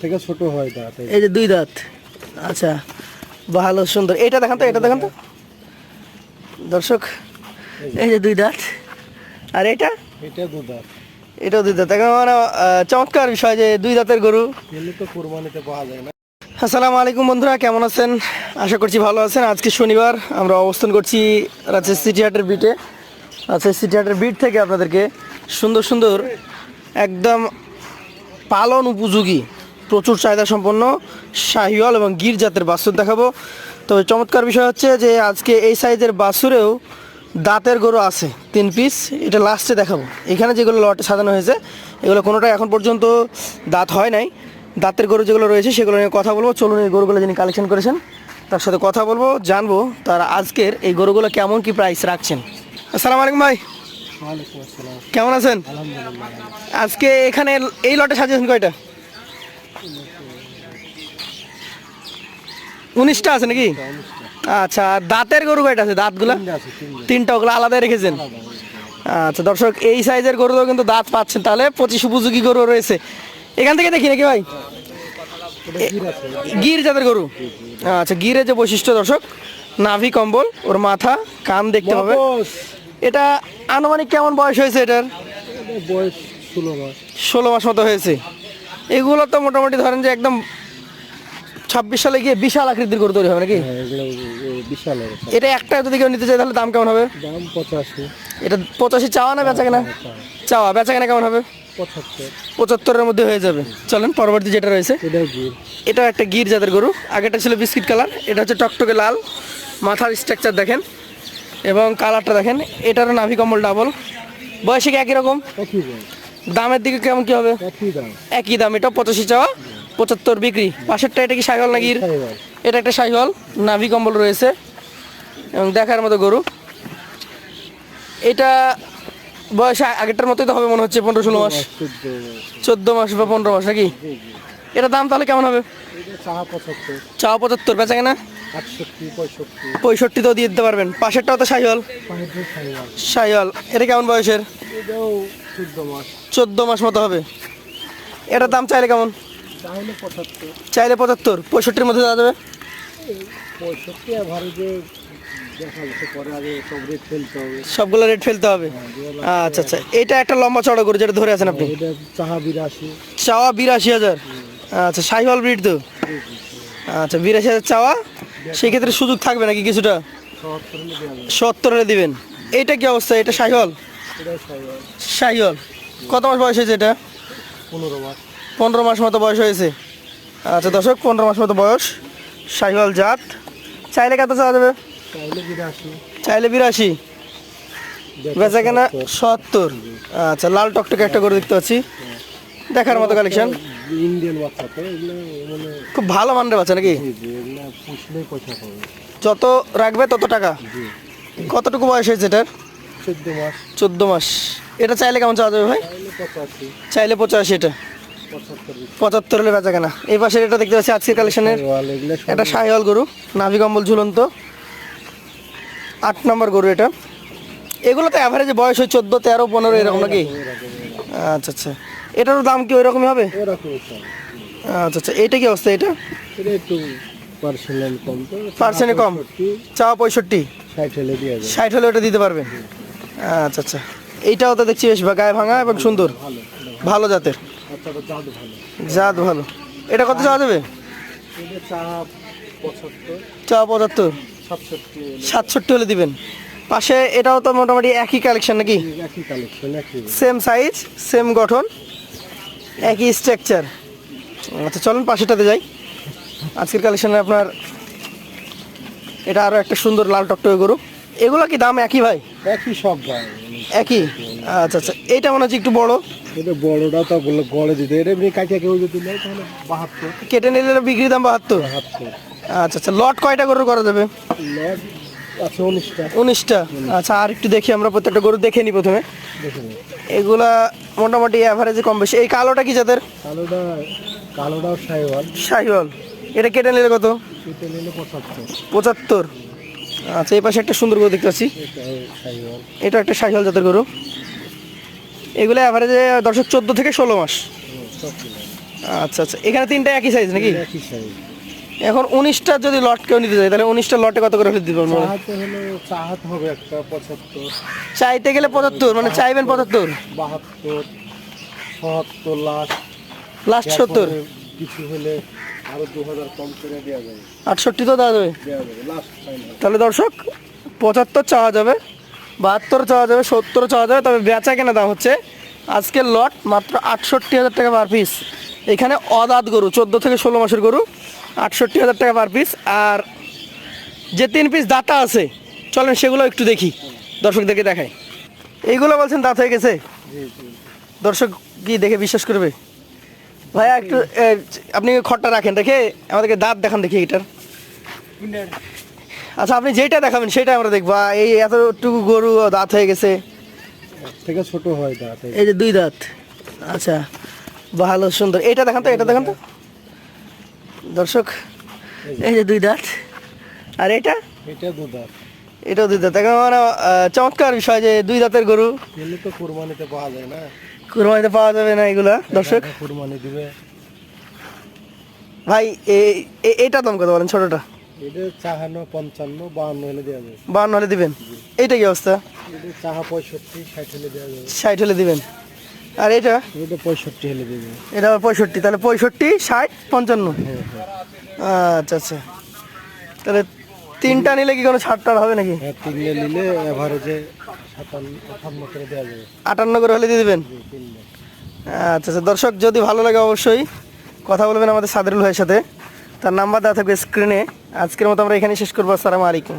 থেকে ছোট হয় দাঁত। এই যে দুই দাঁত। আচ্ছা ভালো সুন্দর। এটা দেখান তো এটা দেখান তো। দর্শক এই যে দুই দাঁত। আর এটা এটা দু দাঁত। এটাও দুই দাঁত। এখন মানে চমৎকার বিষয় যে দুই দাঁতের গরু। তো কোরবানিতে পাওয়া যায় না। আসসালামু আলাইকুম বন্ধুরা কেমন আছেন? আশা করছি ভালো আছেন। আজকে শনিবার আমরা অবস্থান করছি রাজশাহী সিটি হাটের বিটে। রাজশাহী সিটি হাটের বিট থেকে আপনাদেরকে সুন্দর সুন্দর একদম পালন উপযোগী প্রচুর চাহিদা সম্পন্ন শাহিওয়াল এবং গির জাতের বাসুর দেখাবো। তবে চমৎকার বিষয় হচ্ছে যে আজকে এই সাইজের বাসুরেও দাঁতের গরু আছে তিন পিস। এটা লাস্টে দেখাবো। এখানে যেগুলো লটে সাজানো হয়েছে এগুলো কোনোটা এখন পর্যন্ত দাঁত হয় নাই। দাঁতের গরু যেগুলো রয়েছে সেগুলো নিয়ে কথা বলব। চলুন এই গরুগুলো যিনি কালেকশন করেছেন তার সাথে কথা বলব জানব তার আজকের এই গরুগুলো কেমন কি প্রাইস রাখছেন। আসসালামু আলাইকুম ভাই। কেমন আছেন? আজকে এখানে এই লটে সাজিয়েছেন কয়টা? উনিশটা আছে নাকি? আচ্ছা আর দাঁতের গরু কয়টা আছে? দাঁতগুলা? তিনটা ওগুলো আলাদা রেখেছেন? আচ্ছা দর্শক এই সাইজের গরুও কিন্তু দাঁত পাচ্ছেন। তাহলে পঁচিশ উপযোগী গরু রয়েছে। এখান থেকে দেখি নাকি ভাই? গির জাতের গরু? আচ্ছা গিরের যে বৈশিষ্ট্য দর্শক নাভি কম্বল ওর মাথা কান দেখতে হবে। এটা আনুমানিক কেমন বয়স হয়েছে এটার? বয়স ষোলো মাস। ষোলো মাস মতো হয়েছে। এগুলো তো মোটামুটি ধরেন যে একদম ছাব্বিশ সালে গিয়ে বিশাল আকৃতির গরু তৈরি হবে নাকি? হ্যাঁ বিশাল এটা একটা যদি কেউ নিতে চায় তাহলে দাম কেমন হবে? দাম পঁচাশি। এটা পঁচাশি চাওয়া না বেচা কেনা? চাওয়া। বেচা কেনা কেমন হবে? পঁচাত্তরের মধ্যে হয়ে যাবে। চলেন পরবর্তী যেটা রয়েছে এটা একটা গির জাতের গরু। আগেটা ছিল বিস্কিট কালার এটা হচ্ছে টকটকে লাল। মাথার স্ট্রাকচার দেখেন এবং কালারটা দেখেন। এটারও নাভি কম্বল ডাবল বয়সে কি একই রকম? দামের দিকে কেমন কি হবে? একই দাম। এটা পঁচাশি চাওয়া। পঁচাত্তর বিক্রি। পাশেরটা এটা কি সাইহল না গির এটা একটা সাইহল নাভি কম্বল রয়েছে এবং দেখার মতো গরু। এটা বয়স আগেরটার মতোই তো হবে মনে হচ্ছে পনেরো ষোলো মাস। চোদ্দ মাস বা পনেরো মাস নাকি? এটা দাম তাহলে কেমন হবে? চাহা পঁচাত্তর। বেচা কেনা? পঁয়ষট্টি। তো দিয়ে দিতে পারবেন। পাশেরটাও তো সাইহল? সাইহল। এটা কেমন বয়সের? চোদ্দ মাস মতো হবে। এটার দাম চাইলে কেমন? চাইলে পঁচাত্তর পঁয়ষট্টির মধ্যে দেওয়া যাবে। পঁয়ষট্টি ফেলতে হবে। সবগুলো রেট ফেলতে হবে? আচ্ছা আচ্ছা। এটা একটা লম্বা চড়া গরু যেটা ধরে আছেন আপনি? এটা বিরাশি। চাওয়া বিরাশি হাজার। আচ্ছা সাইহল ব্রিড তো? আচ্ছা বিরাশি হাজার চাওয়া? সেক্ষেত্রে সুযোগ থাকবে নাকি কিছুটা? সত্তর হলে দিবেন। এইটা কি অবস্থা? এটা সাইহল সাইহল কত মাস বয়স হয়েছে এটা? পনেরো মাস। পনেরো মাস মতো বয়স হয়েছে। আচ্ছা দর্শক পনেরো মাস মতো বয়স। সাইহল জাত। চাইলে কত চাওয়া যাবে? চাইলে বিরাশি। বেচা কেনা সত্তর। আচ্ছা লাল টকটকে একটা করে দেখতে পাচ্ছি। দেখার মতো কালেকশন মানে খুব ভালো মানের বাচ্চা নাকি? যত রাখবে তত টাকা। কতটুকু বয়স হয়েছে এটার? চোদ্দ মাস। চোদ্দ মাস। এটা চাইলে কেমন চাওয়া যাবে ভাই? চাইলে পঁচাশি এটা। পঁচাত্তর হলে বেচা কেনা। এই পাশের এটা দেখতে পাচ্ছি আজকের কালেকশনের এটা সাহিওয়াল গরু নাভি কম্বল ঝুলন্ত। আট নম্বর গরু এটা। এগুলো তো অ্যাভারেজে বয়স হয় চোদ্দ তেরো পনেরো এরকম নাকি? আচ্ছা আচ্ছা। এটারও দাম কি ওই রকমই হবে আচ্ছা আচ্ছা। এইটা কি অবস্থা এটা? এটা পার্সেন্ট কম চাওয়া পঁয়ষট্টি? ষাট হলে ওটা দিতে পারবেন আচ্ছা আচ্ছা। এইটাও তো দেখছি বেশ গায়ে ভাঙা এবং সুন্দর। ভালো জাতের। বাচ্চাটা জাত ভালো। জাত ভালো। এটা কত চাওয়া এটা চাহা পঁচাত্তর। সাতষট্টি সাতষট্টি হলে দিবেন। পাশে এটাও তো মোটামুটি একই কালেকশন নাকি? একই কালেকশন একই। সেম সাইজ সেম গঠন একই স্ট্রাকচার আচ্ছা চলুন পাশেটাতে যাই। আজকের কালেকশনে আপনার এটা আরও একটা সুন্দর লাল টকটকে গরু। এগুলো কি দাম একই ভাই? একই সব একই? আচ্ছা আচ্ছা। এইটা মনে হচ্ছে একটু বড়। এটা বড়টা তো বলল গড়ে দিতে। এটা এমনি কাটিয়া কেউ যদি নেয় তাহলে বাহাত্তর। কেটে নিলে বিক্রি দাম বাহাত্তর? বাহাত্তর। আচ্ছা আচ্ছা লট কয়টা গরু করা যাবে লট আছে উনিশটা। উনিশটা? আচ্ছা আর একটু দেখি আমরা প্রত্যেকটা গরু দেখে নিই প্রথমে। এগুলা মোটামুটি অ্যাভারেজে কম বেশি। এই কালোটা কি কালোটা শাহিওয়াল এটা কেটে নিলে কত? নিলে পঁচাত্তর। পঁচাত্তর। আচ্ছা এই পাশে একটা সুন্দর গরু দেখতে পাচ্ছি। এটা একটা শাহিওয়াল জাতের গরু। এগুলো অ্যাভারেজে দর্শক চোদ্দ থেকে ষোলো মাস। আচ্ছা আচ্ছা। এখানে তিনটা একই সাইজ নাকি? একই সাইজ এখন উনিশটা যদি লট কেউ নিতে চাই তাহলে উনিশটা লটে কত করে হলে দিতে পারব? চাহাতে হবে একটা পঁচাত্তর। চাইতে গেলে পঁচাত্তর মানে চাইবেন পঁচাত্তর? বাহাত্তর সত্তর লাখ লাস্ট সত্তর? কিছু হলে আরও দু হাজার কম করে দেওয়া যাবে। আটষট্টি তো দেওয়া যাবে। লাস্ট তাহলে দর্শক পঁচাত্তর চাওয়া যাবে। বাহাত্তর চাওয়া যাবে সত্তর চাওয়া যাবে তবে বেচা কেনা দাম হচ্ছে আজকের লট মাত্র আটষট্টি হাজার টাকা পার পিস এখানে অদাত গরু চোদ্দ থেকে ষোলো মাসের গরু আটষট্টি হাজার টাকা পার পিস আর যে তিন পিস দাতা আছে চলেন সেগুলো একটু দেখি দর্শকদেরকে দেখাই। এইগুলো বলছেন দাঁত হয়ে গেছে? দর্শক কি দেখে বিশ্বাস করবে? ভাইয়া একটু আপনি খড়টা রাখেন রেখে আমাদেরকে দাঁত দেখান দেখি এটার আচ্ছা আপনি যেটা দেখাবেন সেটা আমরা দেখব। এই এতটুকু গরু দাঁত হয়ে গেছে। থেকে ছোট হয় দাঁত এই যে। দুই দাঁত। আচ্ছা ভালো সুন্দর। এটা দেখান তো এটা দেখান তো। দর্শক এই যে দুই দাঁত। আর এটা? এটা দু দাঁত। এটাও দুই দাঁত। এখন মানে চমৎকার বিষয় যে দুই দাঁতের গরু। এগুলো তো কোরবানিতে পাওয়া যায় না। কুরবানিতে পাওয়া যাবে না এগুলা দর্শক। কোরবানি দিবে। ভাই এ- এ- এইটা দাম কত বলেন ছোটটা? এটা চাহানো পঞ্চান্ন বাহান্ন হলে দেওয়া যাবে। বান্ন হলে দিবেন? এইটা কি অবস্থা? এটা চাহা পঁয়ষট্টি ষাট হলে দেওয়া যাবে। ষাট হলে দিবেন। আর এটা? এটা পঁয়ষট্টি হলে এটা আবার পঁয়ষট্টি। তাহলে পঁয়ষট্টি ষাট পঞ্চান্ন? হ্যাঁ হ্যাঁ। আচ্ছা আচ্ছা। তাহলে তিনটা নিলে কি কোনো ছাড় টাড় হবে নাকি? হ্যাঁ তিনলে নিলে এভারেজে আটান্ন করে দেওয়া যাবে। আটান্ন করে হলে দিয়ে দেবেন? আচ্ছা আচ্ছা। দর্শক যদি ভালো লাগে অবশ্যই কথা বলবেন আমাদের সাদরুল ভাইয়ের সাথে। তার নাম্বার দেওয়া থাকবে স্ক্রিনে আজকের মতো আমরা এখানে শেষ করব। আসসালামু আলাইকুম।